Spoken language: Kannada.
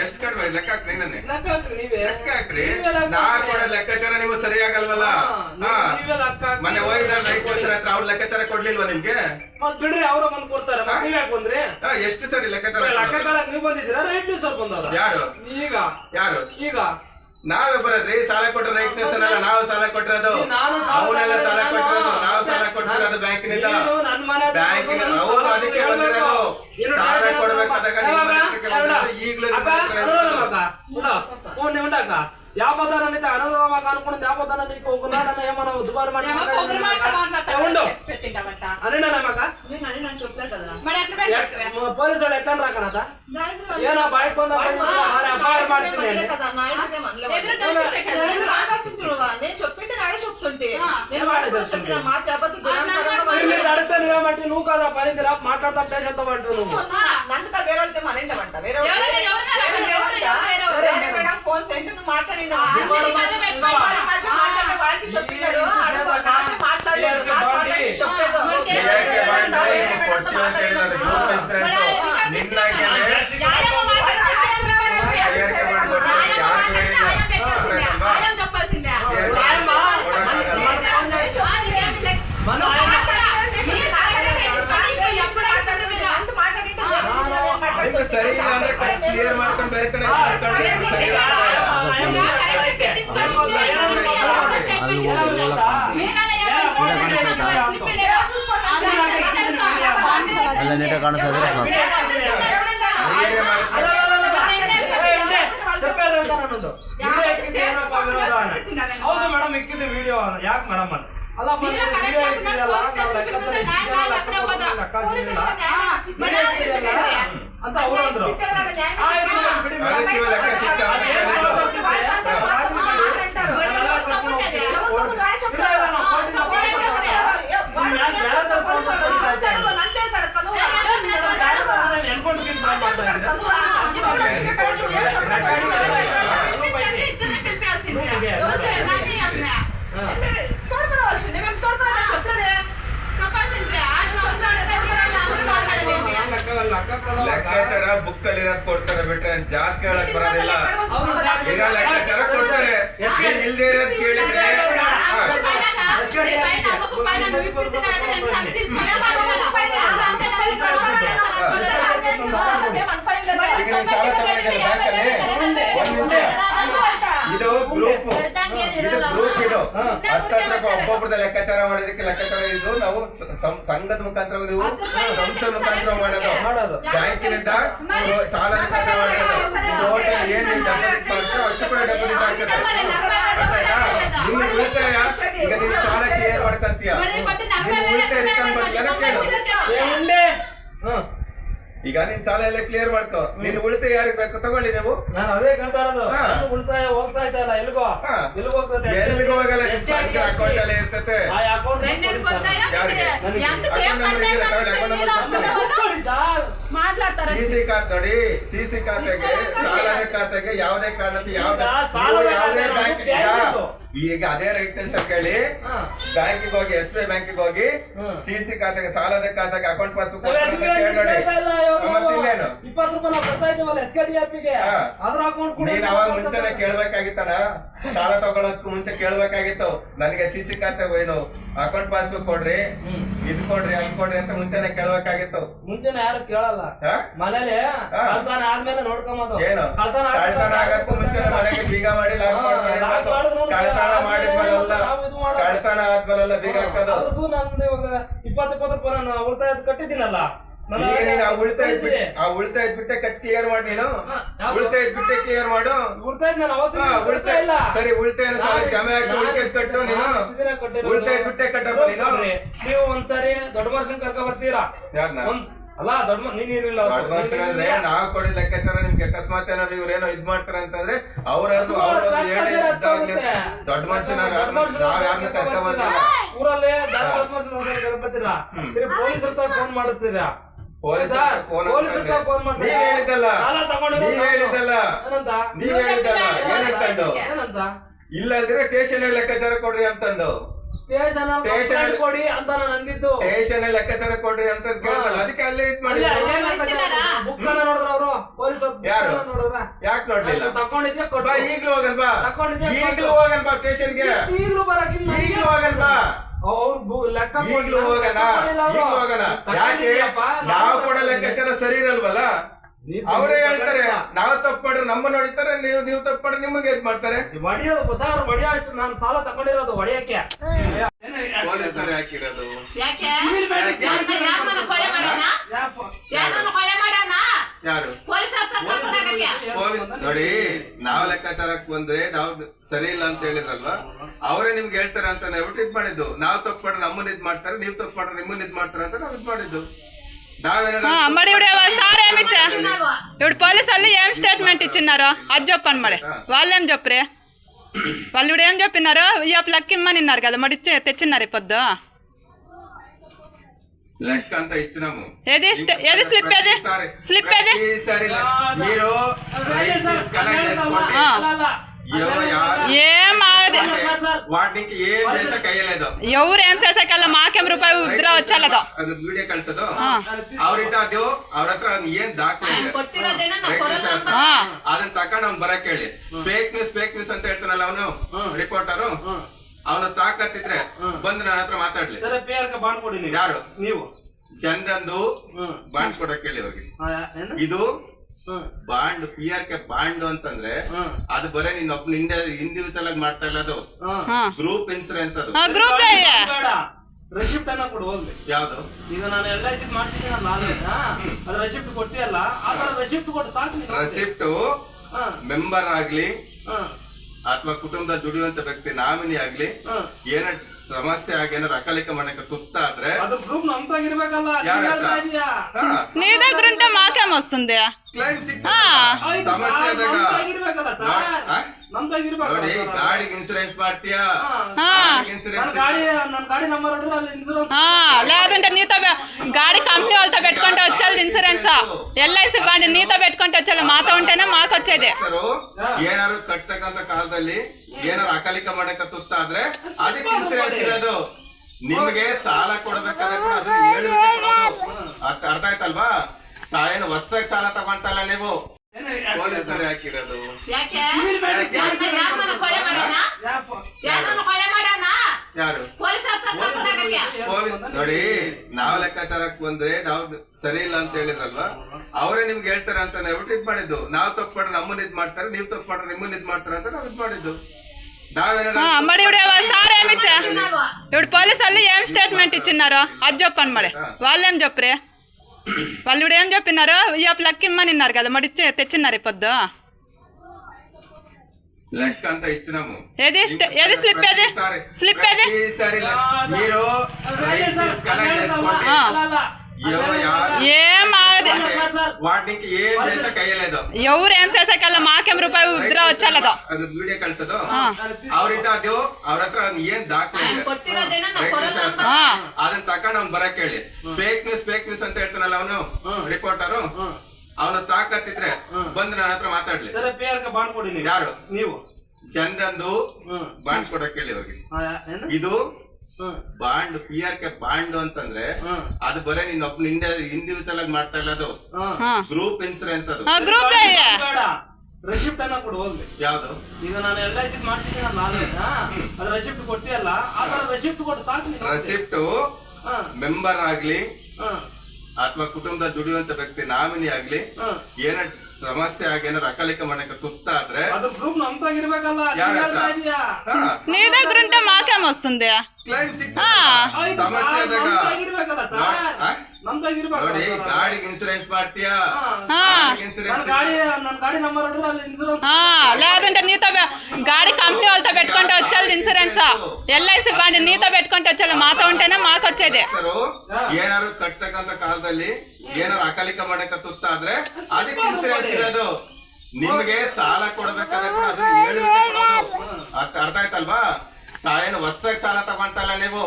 ಎಷ್ಟ್ ಕಡಿಮೆ? ಲೆಕ್ಕ ಹಾಕ್ರಿ ನನ್ನೆ ಲೆಕ್ಕ ಹಾಕ್ರಿ ನೀವೇ. ಲೆಕ್ಕ ಹಾಕ್ರಿ. ನಾ. ಕೊಡೋ ಲೆಕ್ಕಾಚಾರ ನೀವು ಸರಿಯಾಗಲ್ವಲ್ಲ. ಮೊನ್ನೆ ಹೋಗಿದ್ರ ರೈತ ಬಸ್ಸರ ಹತ್ರ ಅವ್ರ ಲೆಕ್ಕಾಚಾರ ಕೊಡ್ಲಿಲ್ವಾ ನಿಮ್ಗೆ? ಮತ್ ಬಿಡ್ರಿ ಅವ್ರ ಬಂದ್ ಕೊಡ್ತಾರೆ. ನೀವ್ ಯಾಕೆ ಬಂದ್ರಿ? ಎಷ್ಟು ಸರಿ ಲೆಕ್ಕಾಚಾರ ಲೆಕ್ಕಾಚಾರ ನೀವು ಬಂದಿದ್ದೀರಾ? ರೈಟ್ ನ್ಯೂಸ್ ಅವ್ರು ಬಂದವ್ರ. ಯಾರು? ಈಗ. ಯಾರು? ಈಗ. ನಾವೇ ಬರೋದ್ರಿ ಸಾಲ ಕೊಟ್ಟರೆ ರೈಟ್ ನ್ಯೂಸ್ ನಾವ್ ನಾವು ಸಾಲ ಕೊಟ್ಟಿರೋದು ಅವನೆಲ್ಲ ಸಾಲ ನಾನು- ಕೊಟ್ಟಿರೋದು ನಾವು ಸಾಲ ಕೊಡ್ತಿರೋದು ಬ್ಯಾಂಕಿನಿಂದ ನೀನು ನನ್ ಮನೆ ಹತ್ರ ಬ್ಯಾಂಕಿನ ಬಂದು ಹೌದು ಸಾಲ ಅದಕ್ಕೆ ಕೊಡ್ಬೇಕು. ಬಂದಿರೋದು ಇನ್ನು ಸಾಲ ಟೆನ್ಷನ್ ಕೊಡ್ಬೇಕಾದಾಗ ಮಾಡ್ಬೇಡ. ನಿಮ್ಮ ಮನೆ ಯಾವಾಗ? ಹತ್ರಕ್ಕೆ ಬಂದಿರೋದು ಈಗ್ಲೂ ನಿಮ್ಮ ಅಕ್ಕ, ಮನೆ ಹತ್ರ ಅನುರಾಧ ಇರೋದು. ಅಕ್ಕ, ಉಂಡ, ಫೋನ್ ಉಂಡಕ್ಕ ಯಾಪದಾನ ನೀತಿ ಅನುದಾನ ಅನ್ಕೊಂಡು ಯಾಪದಾನ నీకు ఒకనాడన ఏమన్నా దుబారు మాట ఉండు అనండి నమ్మక పోలీసు వాళ్ళు ఎట్లా రాకనత ಏನೋ ಬಾಯ್ಕ್ ಬಂದ ಎಫ್ಐಆರ್ ఉంటే నేను వాడు చెప్పిన మాట అబద్ధం అడుగుతాను కాబట్టి నువ్వు కదా పని రా మాట్లాడతా చేస్తావు అంటున్నావు నందుక మాట్లాడలేదు ಬೇರೆ ಅಲ್ಲ ನೀಟಾಗಿ ಕಾಣಿಸಿದ್ರೆ ಹೌದು ವಿಡಿಯೋ ಯಾಕೆ ಮೇಡಮ್ ಅಲ್ಲ ಅಂತ ಅವ್ರು ಅಂದ್ರು ¡Ahora estoy en la casita! ¡Ahora! ಲೆಕ್ಕಾಚಾರ ಬುಕ್ ಅಲ್ಲಿ ಇರೋದ್ ಕೊಡ್ತಾರೆ ಬಿಟ್ರೆ ಜಾತ್ ಕೇಳಕ್ ಬರೋದಿಲ್ಲ. ಈಗ ಲೆಕ್ಕಾಚಾರ ಕೊಡ್ತಾರೆ. ಇಲ್ದೇ ಇರೋದ್ ಕೇಳಿದ್ರೆ ಹಾ. ಈಗ ನೀನ್ ಸಾಲ ತಗೊಂಡಿದ್ಯಲ್ಲ ಬ್ಯಾಂಕಲ್ಲಿ ಒಂದ್ ನಿಮಿಷ ಇದು ಗ್ರೂಪ್ ಇದು ಗ್ರೂಪ್ ಇದು ಹತ್ತತ್ರ ಒಬ್ಬೊಬ್ಬರದ ಲೆಕ್ಕಾಚಾರ ಮಾಡೋದಕ್ಕೆ ಲೆಕ್ಕಾಚಾರ ಇದು ನಾವು ಸಂಘದ ಮುಖಾಂತರ ನೀವು ಸಂಸ್ಥೆ ಮುಖಾಂತರ ಮಾಡೋದು. ಮಾಡೋದು. ಬ್ಯಾಂಕಿನಿಂದ ಸಾಲ ಲೆಕ್ಕಾಚಾರ ಮಾಡೋದು ಇದು ಹೋಟೆಲ್ ಏನ್ ನೀವು ಡೆಪಾಸಿಟ್ ಮಾಡ್ತೀರೋ ಅಷ್ಟು ಕೂಡ ಡೆಪಾಸಿಟ್ ಆಗ್ತದೆ ಅರ್ಥಾಯ್ತಾ? ನಿನ್ನ ಉಳಿತಾಯ ಈಗ ನೀನು ಸಾಲ ಕ್ಲಿಯರ್ ಮಾಡ್ಕಂತೀಯ ನಿನ್ನ ಉಳಿತಾಯ ರಿಟರ್ನ್ ಮಾಡ್ತೀಯ ಅದಕ್ಕೆ ಕೇಳು ಏನುಂಡೆ? ಹ್ಮ್. ಈಗ ನಿನ್ ಸಾಲ ಎಲ್ಲ ಕ್ಲಿಯರ್ ಮಾಡ್ಕೋ ನಿನ್ ಉಳಿತಾಯ ಯಾರಿಗ್ ಬೇಕು ತಗೊಳ್ಳಿ ನೀವು ನಾನು ಅದೇ ಕೇಳ್ತಾ ಇರೋದು ಹಾ. ನಾನು ಉಳಿತಾಯ ಹೋಗ್ತಾ ಇದ್ದಲ್ಲ ಎಲ್ಗೋ ಹಾ. ಎಲ್ಗೋ ಹೋಗ್ತದೆ ಎಲ್ಲಿಗೂ ಹೋಗಲ್ಲ ನಿಮ್ ಸಂಘ ಅಕೌಂಟ್ ಅಲ್ಲಿ ಇರ್ತತೆ ಆ ಅಕೌಂಟ್ మాట్లాడతారు ಸಿ ಸಿ ಖಾತೆ ನೋಡಿ ಸಿ ಸಿ ಖಾತೆಗೆ ಸಾಲದ ಖಾತೆಗೆ ಯಾವುದೇ ಕಾರಣಕ್ಕೆ ಯಾವ ಈಗ ಸಾಲದ ನೀವು ಯಾವುದೇ ಖಾತೆ ಬ್ಯಾಂಕ್ ಬ್ಯಾಂಕಿದ್ದು. ಈಗ ಅದೇ ರೈಟ್ ಸರ್ ಕೇಳಿ ಹಾ. ಬ್ಯಾಂಕಿಗೆ ಹೋಗಿ ಎಸ್ ಬಿ ಐ ಬ್ಯಾಂಕಿಗೆ ಹೋಗಿ ಹ್ಮ್. ಸಿ ಸಿ ಖಾತೆಗೆ ಸಾಲದ ಖಾತೆಗೆ ಅಕೌಂಟ್ ಪಾಸ್ಬುಕ್ ನಾವ್ ಕೊಡ್ತಾರೆ ಅಂತ ನಾವು ಬರ್ತಾ ಇದ್ದೀವಲ್ಲ ಎಸ್ ಕೆ ಡಿ ಆರ್ ಪಿಗೆ. ಅದ್ರ ಅಕೌಂಟ್ ಕೂಡ ನೀನ್ ಅವಾಗ ಮುಂಚೆನೆ ಕೇಳ್ಬೇಕಾಗಿತ್ತಣ? ಸಾಲ ತಗೊಳಕ್ ಮುಂಚೆ ಕೇಳ್ಬೇಕಾಗಿತ್ತು. ನನಗೆ ಸಿ ಸಿ ಖಾತೆ ಏನು ಅಕೌಂಟ್ ಪಾಸ್ಬುಕ್ ಕೊಡ್ರಿ. ಇದ್ ಕೊಡ್ರಿ ಅದ್ ಕೊಡ್ರಿ ಅಂತ ಮುಂಚೆನೆ ಕೇಳ್ಬೇಕಾಗಿತ್ತು. ಮುಂಚೆನೆ ಯಾರು ಕೇಳಲ್ಲ? ಮನೇಲಿ. ಕಳ್ತಾನ ಆದ್ಮೇಲೆ ನೋಡ್ಕೊಂಬೋದು. ಏನು? ಕಳ್ತನ ಆಗಕ್ಕೂ ಮುಂಚೆ ಮನೆಗೆ ಬೀಗ ಮಾಡಿ ಲಾಕ್ ಹಾ, ಕಳ್ತಾನ ಮಾಡಿದ್ಮೇಲೆಲ್ಲ ಕಳ್ತನ ಆದ್ಮೇಲೆಲ್ಲ ಬೀಗ ಹಾಕೋದು. ನಂದು ಇವಾಗ ಇಪ್ಪತ್ತು ಇಪ್ಪತ್ತು ರೂಪಾಯಿ ನಾನು ಉಳಿತಾಯ ಕಟ್ಟಿದ್ದೀನಲ್ಲ. ಈಗ ನೀನು ಆ ಉಳಿತಾಯ. ಆ ಉಳಿತಾಯ ಬಿಟ್ಟೆ ಕಟ್ ಕ್ಲಿಯರ್ ಮಾಡಿ ನೀನು ಹಾ, ಯಾವ್ದು? ಉಳಿತಾಯ ಬಿಟ್ಟೆ ಕ್ಲಿಯರ್ ಮಾಡು ಉಳಿತಾಯ ನಾನು ಹಾ, ಅವತ್ತಿನ ಉಳಿತಾಯ ಉಳಿತಾಯ ಇಲ್ಲ ಸರಿ ಉಳಿತಾಯ ಸಾಲ ನಾನು- ಜಮೆ ಹಾಕಿ ನಾನು ಉಳಿತಾಯ ಕಟ್ಟು ನೀನು. ಉಳಿತಾಯ ಬಿಟ್ಟೆ ಕಟ್ಟಪ್ಪ ನೀವು ಒಂದ್ಸರಿ ದೊಡ್ಡ ಮನುಷ್ಯನ್ ಕರ್ಕ ಬರ್ತೀರಾ? ಅಲ್ಲ ದೊಡ್ಡ ಮ- ನೀನ್ ಇರ್ಲಿಲ್ಲ ಅವತ್ತು. ದೊಡ್ಡ ಮನುಷ್ಯರು ಅಂದ್ರೆ. ನಾವು ಕೊಡಿ ಲೆಕ್ಕಾಚಾರ ನಿಮ್ಗೆ ಅಕಸ್ಮಾತ್ ಏನಾದ್ರು ಇವ್ರೇನೋ ಇದ್ ಮಾಡ್ತಾರೆ ಅಂತಂದ್ರೆ ಅವ್ರಾದ್ರು ಅವ್ರದ್ದು ಲೆಕ್ಕಾಚಾರ ಹೇಳಿ ಇದ್ದಾಗ್ಲಿ ದೊಡ್ಡ ಮನುಷ್ಯನ ನಾವ್ ಯಾರನ್ನ ಕರ್ಕ? ಬರ್ತಿಲ್ಲ ಊರಲ್ಲಿ ದೊಡ್ಡ ಮನುಷ್ಯನ ಕರ್ಕ ಬರ್ತೀರಾ ಫೋನ್ ಮಾಡಿಸ್ತೀರಾ ಏನಂತ? ಇಲ್ಲಂದ್ರೆ ಸ್ಟೇಷನ್ ಲೆಕ್ಕಾಚಾರ ಕೊಡ್ರಿ ಅಂತಂದು. ಸ್ಟೇಷನ್ ಸ್ಟೇಷನ್ ಕೊಡಿ ಅಂತ ನಾನು ಅಂದಿದ್ದು. ಸ್ಟೇಷನ್ ಲೆಕ್ಕಾಚಾರ ಕೊಡ್ರಿ ಅಂತ ಕೇಳಿದಲ್ಲ. ಅದಕ್ಕೆ ಅಲ್ಲೇ ಇದ್ ಮಾಡಿ? ಬುಕ್ ನೋಡಿದ್ರ ಅವರು? ಪೊಲೀಸ್ ಯಾರು? ಯಾಕೆ ನೋಡ್ಲಿಲ್ಲ? ತಕೊಂಡಿದ್ಯಾ ಬಾ ಈಗ್ಲೂ ಹೋಗನ್ ಬಾ. ಈಗ್ಲೂ ಬಾ ಸ್ಟೇಷನ್ಗೆ. ಈಗಲೂ ಬರಕಿಲ್ಲ ಈಗ್ಲೂ ಲೆಕ್ಕ ಈಗ್ಲೂ ಕೊಟ್ಟಿಲ್ಲ, ಹೋಗಣ ತಕೊಂಡಿಲ್ಲ ಅವ್ರು. ಈಗ್ಲೂ ಹೋಗಣ ಯಾಕೆ? ನಾವು ಕೂಡ ಲೆಕ್ಕಾಚಾರ ಸರಿ ಇರಲ್ವಲ್ಲ? ಅವರೇ ಹೇಳ್ತಾರೆ ನಾವ್ ತಪ್ಪು ಮಾಡ್ರೆ ನಮ್ಮನ್ನ ಹೊಡಿತಾರೆ ನೀವು ನೀವು ತಪ್ಪು ಮಾಡ್ರೆ ನಿಮಗೆ ಏನ್ ಮಾಡ್ತಾರೆ? ಹೊಡಿಯೋ ಹೊಸ ಹೊಡಿಯೋ ಅಷ್ಟು ನಾನು ಸಾಲ ತಗೊಂಡಿರೋದು ಹೊಡಿಯಕ್ಕೆ. ಪೊಲೀಸರು ಹಾಕಿರೋದು. ಯಾರು ಪೊಲೀಸ್ ಹತ್ರ ಕರ್ಕೊಂಡೋಗಕ್ಕೆ ಪೊಲೀಸ್ ನೋಡಿ ನಾವ್ ಲೆಕ್ಕಾಚಾರಕ್ ಬಂದ್ರೆ ನಾವು ಸರಿ ಇಲ್ಲ ಅಂತ ಹೇಳಿದ್ರಲ್ವಾ ಅವರೇ ನಿಮ್ಗೆ ಹೇಳ್ತಾರೆ ಅಂತ ಹೇಳ್ಬಿಟ್ಟು ಇದ್ ಮಾಡಿದ್ದು ನಾವ್ ತಪ್ಪು ಮಾಡ್ರೆ ನಮ್ಮನ್ನ ಇದ್ ಮಾಡ್ತಾರೆ ನೀವ್ ತಪ್ಪು ಮಾಡ್ರೆ ನಿಮ್ಮನ್ನ ಇದ್ ಮಾಡ್ತಾರೆ ಅಂತ ನಾವ್ ಇದ್ ಮಾಡಿದ್ದು నావేనా మరి ఇప్పుడు సార్ ఏమి ఇచ్చా ನಾವು ఇప్పుడు పోలీసు వాళ్ళు ఏం స్టేట్మెంట్ ఇచ్చినారు అది చెప్పండి మరి వాళ్ళు ఏం చెప్పరే వాళ్ళు ఇప్పుడు ఏం చెప్పినారు ఈ లక్ ఇమ్మని అన్నారు కదా మరి ఇచ్చి తెచ్చిన్నారు ఈ పొద్దు లెక్క అంతా ఇచ్చినాము ఏది ఏది స్లిప్ ఏది స్లిప్ ఏది మీరు ఏం వాటికి ఏం చేసాక అయ్యలేదు ఎవరు ఏం చేసాకಲ್ಲ మాకేం రూపాయి ఉద్ర వచ్చాలదు ಅದು? ವಿಡಿಯೋ ಕಳ್ಸೋದು? ಅವ್ರಿಂದ ಅದು ಅವ್ರ ಹತ್ರ ಏನ್ ದಾಖಲೆ ಇದೆ? Fake news ಅಂತ. ಅದನ್ನ ತಕೊಂಡ್ ಅವ್ನ್ ಬರಕ್ ಹೇಳಿ. ಫೇಕ್ ನ್ಯೂಸ್ ಫೇಕ್ ಅಂತ ಹೇಳ್ತಾನಲ್ಲ ಅವನು ರಿಪೋರ್ಟರು ಅವನ ತಾಕತ್ತಿದ್ರೆ ಬಂದು ನನ್ನ ಹತ್ರ ಮಾತಾಡ್ಲಿ. ಸರಿ ಪೇರ್ಗೆ ಬಾಂಡ್ ಕೊಡಿ ನೀವು. ಯಾರು? ನೀವು. ಚಂದಂದು ಹ್ಮ್. ಬಾಂಡ್ ಕೊಡಕ್ ಕೇಳಿ ಅವ್ರಿಗೆ. ಇದು ಹ್ಮ್. Bond P R K bond ಅಂತಂದ್ರೆ ಹ್ಮ್. ಅದು ಬರೇ ನೀನ್ ಒಬ್ಬ ಇಂಡ ಇಂಡಿವಿಜುವಲ್ ಆಗಿ ಮಾಡ್ತಾ ಇಲ್ಲ ಅದು. ಹ್ಮ್. ಗ್ರೂಪ್ ಇನ್ಸೂರೆನ್ಸ್ ಅದು. ರೆಸಿಪ್ಟ್ ಅನ್ನ ಕೊಡು ಹೋಗ್ಲಿ. ಯಾವ್ದು? ಈಗ ನಾನು ಎಲ್ ಐ ಸಿ ಮಾಡ್ತಿದ್ದೀನಲ್ಲ ಅದು ರೆಸಿಪ್ಟ್ ಕೊಟ್ಟಿಯಲ್ಲ ಆ ತರ ರೆಸಿಪ್ಟ್ ಕೊಟ್ಟು ಸಾಕು ರೆಸಿಪ್ಟ್ ಹಾ, ಮೆಂಬರ್ ಆಗ್ಲಿ. ಹಾ, ಅಥವಾ ಕುಟುಂಬದ ದುಡಿಯುವಂತ ವ್ಯಕ್ತಿ ನಾಮಿನಿ ಆಗ್ಲಿ ಹಾ. ಏನ ಸಮಸ್ಯೆ ಆಗಿ ಏನಾರ ಅಕಾಲಿಕ ಮರಣಕ್ಕೆ ತುತ್ತಾದ್ರೆ ಅದು ಗ್ರೂಪ್ ನಮ್ದಾಗಿರ್ಬೇಕಲ್ಲ ಯಾರ್ ನೀನ್ ಹತ್ರ? ಹೇಳ್ತಾ ಇದೀಯಾ నీ దగ్గర ఉంటే మాకేం వస్తుంది ಕ್ಲೈಮ್ ಆಯ್ತು, ಸಮಸ್ಯೆ ಸಾರ್, ಆದಾಗ ನಮ್ದಾಗಿರ್ಬೇಕಲ್ಲ ಸರ್ ಆ? ನಮ್ದಾಗಿರ್ಬೇಕಲ್ಲ ನೋಡಿ ಸರ್ ಅದು. ಗಾಡಿಗೆ ಇನ್ಸೂರೆನ್ಸ್ ಮಾಡ್ತೀಯಾ ಹಾ. ಹಾ ಗಾಡಿಗೆ ನನ್ ಇನ್ಸೂರೆನ್ಸ್ ಗಾಡಿ ನನ್ ಗಾಡಿ ನಂಬರ್ ಹೊಡೆದ್ರೆ ಅಲ್ಲಿ ಇನ್ಸೂರೆನ್ಸ್ ఆ, లేదంటే నీతో పె- గాడి కంపెనీ వాళ్ళతో పెట్టుకుంటే వచ్చేది ఇన్సూరెన్స్ ఎల్ఐసి బండి నీతో పెట్టుకుంటే వచ్చేది మాతో ఉంటేనే మాకు వచ్చేది ಏನಾದ್ರು ಕಟ್ತಕ್ಕಂತ ಕಾಲದಲ್ಲಿ ಏನಾರು ಅಕಾಲಿಕ ಮಾಡಕ್ಕೆ ತುತ್ತಾದ್ರೆ ಅದಕ್ಕೆ ಇನ್ಸೂರೆನ್ಸ್ ಇರೋದು ನಿಮ್ಗೆ ಸಾಲ ಕೊಡ್ಬೇಕಾದ್ರೆ ಕೂಡ ಅದನ್ನ ಹೇಳ್ಬಿಟ್ಟೆ ಕೊಡೋದು. ಅರ್ಥ ಅರ್ಥ ಆಯ್ತಲ್ವಾ ಸಾ- ಏನು ಹೊಸ್ದಾಗಿ ಸಾಲ ತಗೊಂತಲ್ಲ ನೀವು ಪೊಲೀಸರು ಹಾಕಿರೋದು ಯಾಕೆ ಸಿವಿಲ್ ಮೇಲೆ ಯಾರ್ನ- ಯಾರ್ನ ಕೊಲೆ ಮಾಡ್ಯಾನ ಯಾರನ್ನ ಕೊಲೆ ಮಾಡ್ಯಾನ ಯಾರು ಪೊಲೀಸ್ ಹತ್ರ ಕರ್ಕೊಂಡೋಗಕ್ಕೆ ಪೊಲೀಸ್ ನೋಡಿ ನಾವ್ ಲೆಕ್ಕಾಚಾರಕ್ ಬಂದ್ರೆ ನಾವು ಸರಿ ಇಲ್ಲ ಅಂತ ಹೇಳಿದ್ರಲ್ವಾ ಅವರೇ ನಿಮ್ಗೆ ಹೇಳ್ತಾರೆ ಅಂತ ಹೇಳ್ಬಿಟ್ಟು ಇದ್ ಮಾಡಿದ್ದು ನಾವ್ ತಪ್ಪು ಮಾಡ್ರೆ ನಮ್ಮನ್ನ ಇದ್ ಮಾಡ್ತಾರೆ ನೀವ್ ತಪ್ಪು ಮಾಡ್ರೆ ನಿಮ್ಮನ್ನ ಇದ್ ಮಾಡ್ತಾರೆ ಅಂತ ನಾವ್ ಇದ್ ಮಾಡಿದ್ದು ನಾವೇನಾರ ఆ, మరి ఇప్పుడు సార్ ఏమి ఇచ్చా ನಾವು ఇప్పుడు పోలీసు వాళ్ళు ఏం స్టేట్మెంట్ ఇచ్చినారు అది చెప్పండి మరి వాళ్ళు ఏం చెప్పరే వాళ్ళు ఇప్పుడు ఏం చెప్పినారు ఇయ్యో లెక్క ఇమ్మనిన్నారు కదా మరి ఇచ్చి తెచ్చిన్నారు పొద్దు ఏది ఏది స్లిప్ ఏది స్లిప్ ఏది మీరు ఏం ఏం చేసాక ఎవరు ఏం చేసాకల్లా మాకేం రూపాయి ఉద్రా వచ్చాలదో వీడియో ಕಳ್ಸೋದು ಅವ್ರಿಂದ ಅದು ಅವ್ರ ಹತ್ರ ಏನ್ ದಾಖಲೆ ಅದನ್ನ ತಕೊಂಡ್ ಹೇಳ್ತಾನಲ್ಲ ಅವನು? ರಿಪೋರ್ಟರು ಅವನ ತಾಕತ್ತಿದ್ರೆ ಬಂದು ನನ್ನ ಹತ್ರ ಮಾತಾಡ್ಲಿ. ಸರಿ ಪೇರ್ಗೆ ಬಾಂಡ್ ಕೊಡಿ ನೀವು ಯಾರು? ನೀವು. ಜನರಂದು ಬಾಂಡ್ ಕೊಡಕ್ ಹೇಳಿ ಅವ್ರಿಗೆ. ಇದು ಹ್ಮ್. Bond P R K bond ಅಂತಂದ್ರೆ ಹ್ಮ್. ಅದು ಬರೇ ನಿನ್ ಒಬ್ಬ ಇಂಡ ಇಂಡಿವಿಜುವಲ್ ಆಗಿ ಮಾಡ್ತಾ ಇಲ್ಲ ಅದು. ಗ್ರೂಪ್ ಇನ್ಸೂರೆನ್ಸ್ ಅದು. ರೆಸಿಪ್ಟ್ ಅನ್ನ ಕೊಡು ಹೋಗ್ಲಿ. ಯಾವ್ದು? ಈಗ ನಾನು ಎಲ್ ಐ ಸಿ ಮಾಡ್ತಿದ್ದೀನಲ್ಲ ಅದು ರೆಸಿಪ್ಟ್ ಕೊಟ್ಟಿಯಲ್ಲ ಆ ತರ ರೆಸಿಪ್ಟ್ ಕೊಟ್ಟು ಸಾಕು. ರೆಸಿಪ್ಟ್ ಹಾ, ಮೆಂಬರ್ ಆಗ್ಲಿ ಅಥವಾ ಕುಟುಂಬದ ದುಡಿಯುವಂತ ವ್ಯಕ್ತಿ ನಾಮಿನಿ ಆಗ್ಲಿ ಹಾ. ಏನ ಸಮಸ್ಯೆ ಆಗಿ ಏನಾರ ಅಕಾಲಿಕ ಮರಣಕ್ಕೆ ತುತ್ತಾದ್ರೆ ಅದು ಗ್ರೂಪ್ ನಮ್ದಾಗಿರ್ಬೇಕಲ್ಲ ಯಾರ್ ನೀನ್ ಹತ್ರ? ಹೇಳ್ತಾ ಇದೀಯಾ నీ దగ్గర ఉంటే మాకేం వస్తుంది ಕ್ಲೈಮ್ ಆಯ್ತು, ಸಮಸ್ಯೆ ಸಾರ್, ಆದಾಗ ನಮ್ದಾಗಿರ್ಬೇಕಲ್ಲ ಸರ್ ಆ? ನಮ್ದಾಗಿರ್ಬೇಕಲ್ಲ ನೋಡಿ ಸರ್ ಅದು. ಗಾಡಿಗೆ ಇನ್ಸೂರೆನ್ಸ್ ಮಾಡ್ತೀಯಾ ಹಾ. ಗಾಡಿಗೆ ನನ್ ಇನ್ಸೂರೆನ್ಸ್ ಗಾಡಿ ನನ್ ಗಾಡಿ ನಂಬರ್ ಹೊಡೆದ್ರೆ ಅಲ್ಲಿ ಇನ್ಸೂರೆನ್ಸ್ ఆ, లేదంటే నీతో పె- గాడి కంపెనీ వాళ్ళతో పెట్టుకుంటే వచ్చేది ఇన్సూరెన్స్ ఎల్ఐసి బండి నీతో పెట్టుకుంటే వచ్చేది మాతో ఉంటేనే మాకు వచ్చేది ಏನಾದ್ರು ಕಟ್ತಕ್ಕಂತ ಕಾಲದಲ್ಲಿ ಏನಾರು ಅಕಾಲಿಕ ಮಾಡಕ್ಕೆ ತುತ್ತಾದ್ರೆ ಅದಕ್ಕೆ ಇನ್ಸೂರೆನ್ಸ್ ಇರೋದು ನಿಮ್ಗೆ ಸಾಲ ಕೊಡ್ಬೇಕಾದ್ರೆ ಕೂಡ ಅದನ್ನ ಹೇಳ್ಬಿಟ್ಟೆ ಕೊಡೋದು. ಅರ್ಥ ಅರ್ಥ ಆಯ್ತಲ್ವಾ ಸಾ- ಏನು ಹೊಸ್ದಾಗಿ ಸಾಲ ತಗೊಂತಲ್ಲ ನೀವು